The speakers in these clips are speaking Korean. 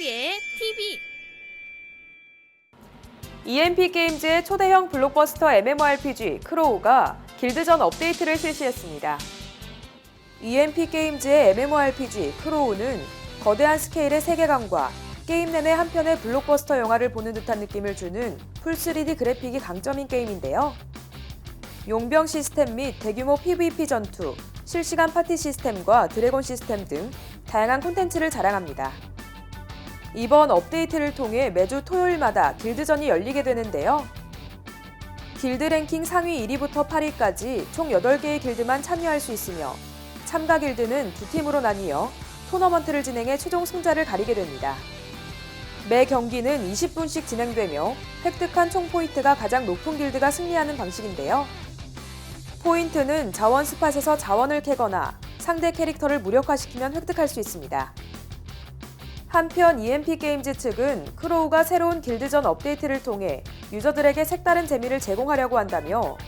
한글이의 TV EMP 게임즈의 초대형 블록버스터 MMORPG 크로우가 길드전 업데이트를 실시했습니다. EMP 게임즈의 MMORPG 크로우는 거대한 스케일의 세계관과 게임 내내 한 편의 블록버스터 영화를 보는 듯한 느낌을 주는 풀 3D 그래픽이 강점인 게임인데요. 용병 시스템 및 대규모 PVP 전투, 실시간 파티 시스템과 드래곤 시스템 등 다양한 콘텐츠를 자랑합니다. 이번 업데이트를 통해 매주 토요일마다 길드전이 열리게 되는데요. 길드 랭킹 상위 1위부터 8위까지 총 8개의 길드만 참여할 수 있으며 참가 길드는 두 팀으로 나뉘어 토너먼트를 진행해 최종 승자를 가리게 됩니다. 매 경기는 20분씩 진행되며 획득한 총 포인트가 가장 높은 길드가 승리하는 방식인데요. 포인트는 자원 스팟에서 자원을 캐거나 상대 캐릭터를 무력화시키면 획득할 수 있습니다. 한편 EMP 게임즈 측은 크로우가 새로운 길드전 업데이트를 통해 유저들에게 색다른 재미를 제공하려고 한다며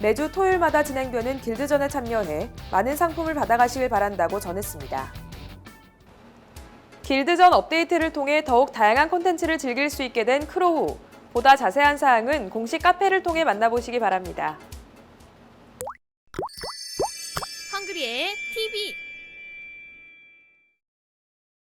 매주 토요일마다 진행되는 길드전에 참여해 많은 상품을 받아가시길 바란다고 전했습니다. 길드전 업데이트를 통해 더욱 다양한 콘텐츠를 즐길 수 있게 된 크로우. 보다 자세한 사항은 공식 카페를 통해 만나보시기 바랍니다. 한글이의 TV